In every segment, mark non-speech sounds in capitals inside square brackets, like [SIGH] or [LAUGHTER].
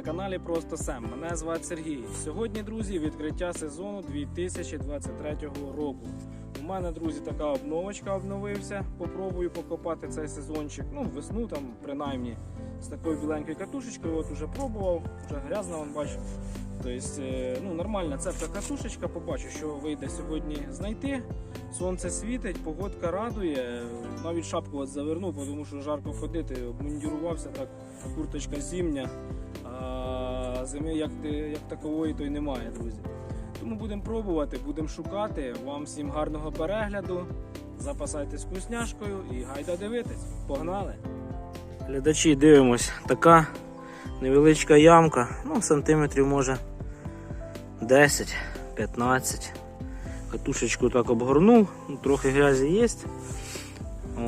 на каналі Просто Сем. Мене звати Сергій. Сьогодні, друзі, відкриття сезону 2023 року. У мене, друзі, така обновочка обновився. Попробую покопати цей сезончик. Ну, весну там, принаймні, з такою біленькою катушечкою. От уже пробував, вже грязно, вон бачу. Тобто, е, ну, нормальна цепка катушечка. Побачу, що вийде сьогодні знайти. Сонце світить, погодка радує. Навіть шапку от завернув, тому що жарко ходити, обмундірувався так, курточка зимня, а зими як, як такової то й немає, друзі. Тому будемо пробувати, будемо шукати. Вам всім гарного перегляду. Запасайтесь вкусняшкою і гайда дивитись. Погнали! Глядачі, дивимось, така невеличка ямка, ну сантиметрів може 10-15. Катушечку так обгорнув, ну, трохи грязі є.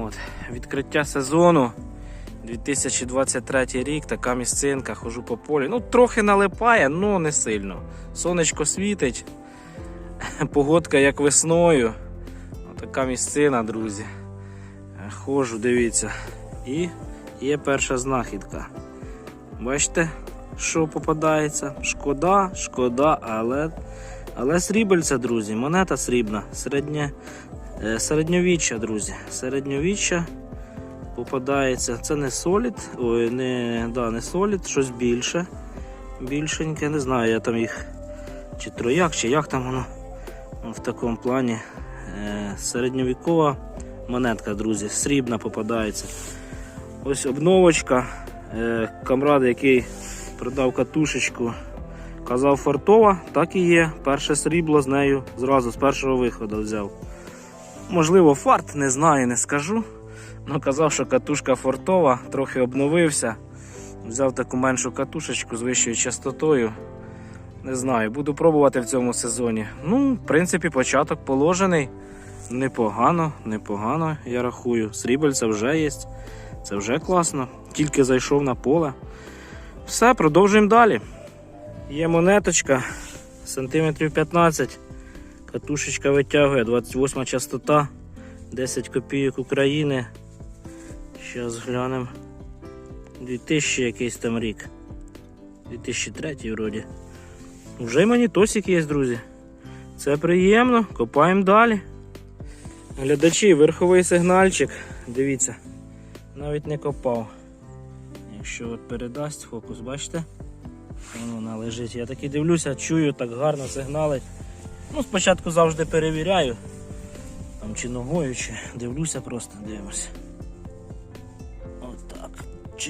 От. Відкриття сезону 2023 рік, така місцинка, хожу по полі. Ну, трохи налипає, але не сильно. Сонечко світить, [LAUGHS] погодка як весною. Така місцина, друзі. Хожу, дивіться. І є перша знахідка. Бачите, що попадається? Шкода, шкода, але але срібельця, друзі, монета срібна, середнє, е, середньовіччя, друзі. Середньовіччя попадається. Це не солід, ой, не, да, не солід, щось більше. Більшеньке, не знаю, я там їх чи трояк, чи як там воно в такому плані. Е, середньовікова монетка, друзі, срібна попадається. Ось обновочка. Е, камрад, який продав катушечку. Казав фартова, так і є. Перше срібло з нею зразу з першого виходу взяв. Можливо, фарт, не знаю, не скажу. Ну, казав, що катушка фортова, трохи обновився. Взяв таку меншу катушечку з вищою частотою. Не знаю, буду пробувати в цьому сезоні. Ну, в принципі, початок положений. Непогано, непогано, я рахую. Срібельця вже є. Це вже класно. Тільки зайшов на поле. Все, продовжуємо далі. Є монеточка сантиметрів 15. Катушечка витягує, 28 частота, 10 копійок України. Зараз глянемо. 2000 якийсь там рік. 2003 вроді. Вже й монітосик є, друзі. Це приємно, копаємо далі. Глядачі, верховий сигнальчик. Дивіться, навіть не копав. Якщо от передасть фокус, бачите? Вон Вона лежить. Я таки дивлюся, чую, так гарно сигналить. Ну, спочатку завжди перевіряю. Там чи ногою, чи дивлюся просто, дивимося.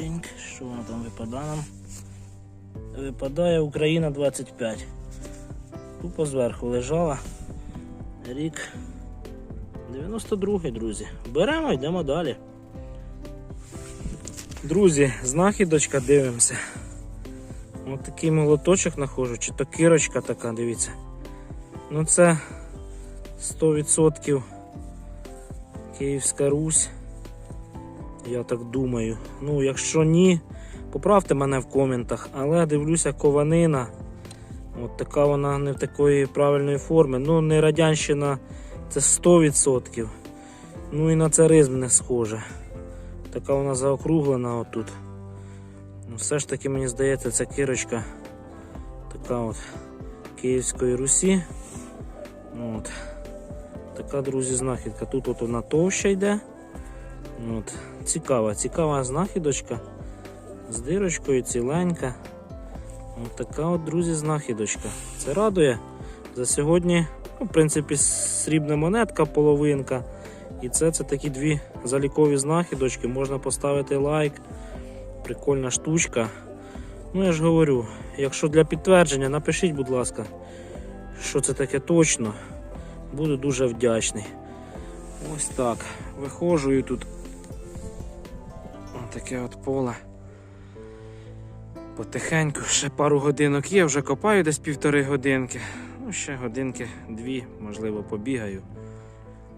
Отак. Що воно там випадає нам? Випадає Україна 25. Тупо зверху лежала. Рік 92 друзі. Беремо, йдемо далі. Друзі, знахідочка дивимося. Ось такий молоточок знаходжу, чи то кірочка така, дивіться. Ну це 100% Київська Русь. Я так думаю. Ну, якщо ні, поправте мене в коментах, але дивлюся кованина. От така вона не в такої правильної форми. Ну, не радянщина, це 100%. Ну і на царизм не схоже. Така вона заокруглена отут. Ну, все ж таки мені здається, ця кірочка така от Київської Русі. От. Така, друзі, знахідка. Тут от вона товща йде. От. Цікава, цікава знахідочка. З дирочкою ціленька. От така от, друзі, знахідочка. Це радує. За сьогодні, ну, в принципі, срібна монетка, половинка. І це це такі дві залікові знахідочки. Можна поставити лайк. Прикольна штучка. Ну, я ж говорю, якщо для підтвердження, напишіть, будь ласка, що це таке точно. Буду дуже вдячний. Ось так. Виходжу і тут таке от поле. Потихеньку, ще пару годинок є, вже копаю десь півтори годинки. Ну, ще годинки, дві, можливо, побігаю.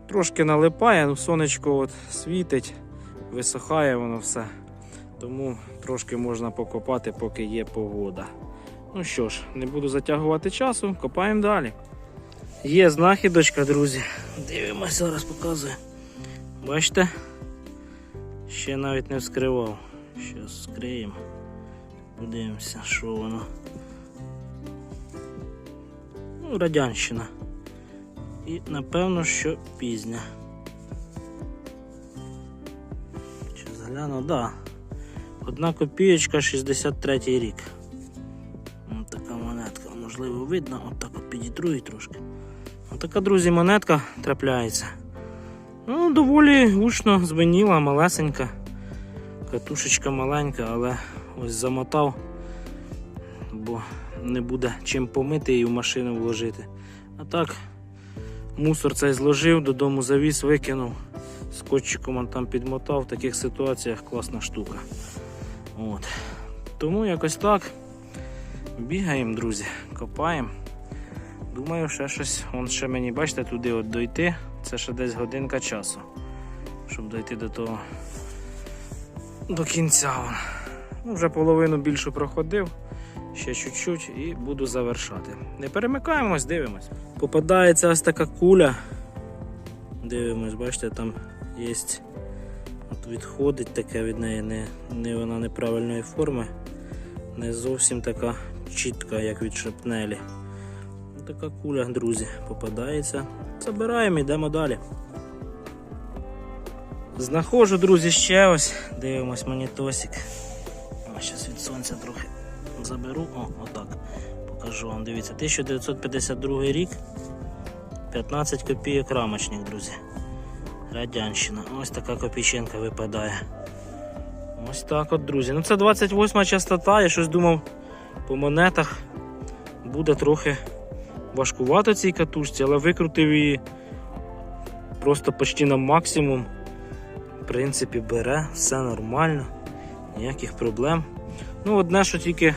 Трошки налипає, ну сонечко от світить, висохає воно все. Тому трошки можна покопати, поки є погода. Ну що ж, не буду затягувати часу, копаємо далі. Є знахідочка, друзі. Дивимося, зараз показую. Бачите? Ще навіть не вскривав. Зараз скриємо. Подивимося, що воно. Ну, радянщина. І напевно, що пізня. Чи згляну, так. Да. Одна копієчка 63 рік. Ось така монетка, можливо, видно, от так от підітру її трошки. Ось така, друзі, монетка трапляється. Доволі гучно звеніла, малесенька. Катушечка маленька, але ось замотав, бо не буде чим помити і в машину вложити. А так, мусор цей зложив, додому завіз, викинув, скотчиком там підмотав. В таких ситуаціях класна штука. От. Тому якось так. Бігаємо, друзі, копаємо. Думаю, ще щось. Вон ще мені, бачите, туди от дойти. Це ще десь годинка часу. Щоб дойти до того. До кінця. Ну, вже половину більшу проходив. Ще чуть-чуть і буду завершати. Не перемикаємось, дивимось. Попадається ось така куля. Дивимось, бачите, там є. От відходить таке від неї, не, не вона неправильної форми, не зовсім така чітка, як від шрапнелі. Така куля, друзі, попадається. Забираємо, йдемо далі. Знаходжу, друзі, ще ось. Дивимось монітосик. Зараз від сонця трохи заберу. О, отак. Покажу вам. Дивіться, 1952 рік. 15 копійок рамочник, друзі. Радянщина. Ось така копійчинка випадає. Ось так от, друзі. Ну це 28 частота, я щось думав по монетах буде трохи важкувато цій катушці, але викрутив її просто почти на максимум. В принципі, бере, все нормально, ніяких проблем. Ну, одне, що тільки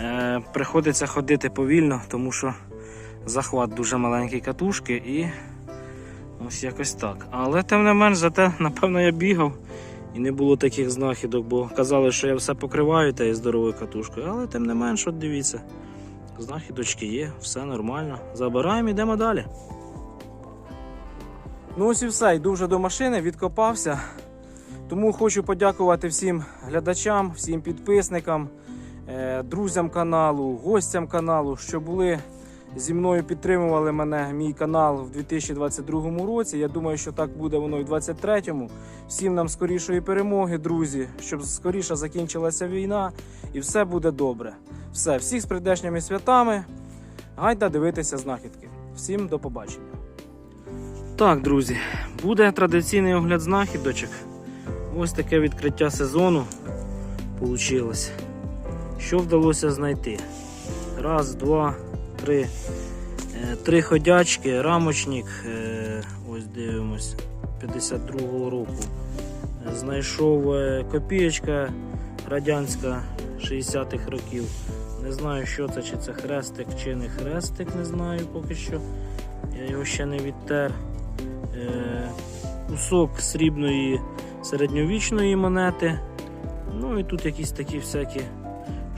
е, приходиться ходити повільно, тому що захват дуже маленький катушки і ось якось так. Але тим не менш, зате, напевно, я бігав і не було таких знахідок, бо казали, що я все покриваю тією здоровою катушкою, але тим не менш, от дивіться. Знахідочки є, все нормально. Забираємо, йдемо далі. Ну ось і все, йду вже до машини, відкопався. Тому хочу подякувати всім глядачам, всім підписникам, е, друзям каналу, гостям каналу, що були зі мною, підтримували мене, мій канал в 2022 році. Я думаю, що так буде воно і в 2023. Всім нам скорішої перемоги, друзі, щоб скоріше закінчилася війна і все буде добре. Все, всіх з прийдешніми святами. Гайда дивитися знахідки. Всім до побачення. Так, друзі, буде традиційний огляд знахідочок. Ось таке відкриття сезону вийшло. Що вдалося знайти? Раз, два, три. Е, Три ходячки, рамочник. е, Ось дивимось 52-го року. Знайшов е, копієчка радянська 60-х років. Не знаю, що це, чи це хрестик, чи не хрестик, не знаю поки що. Я його ще не відтер. Кусок срібної середньовічної монети. Ну і тут якісь такі всякі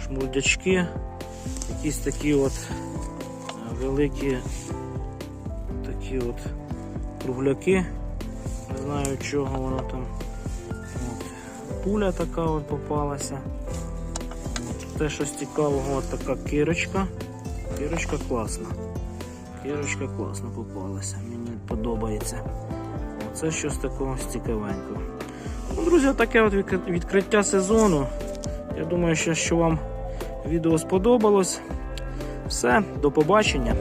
шмурдячки, якісь такі от великі такі от кругляки. Не знаю чого воно там. От. Пуля така от попалася. От. Те щось цікавого, от така кирочка. Кирочка класна. Кирочка класно попалася, мені подобається. Це щось такого цікавенького. Ну, друзі, таке от відкриття сезону. Я думаю, що, вам відео сподобалось. Все, до побачення.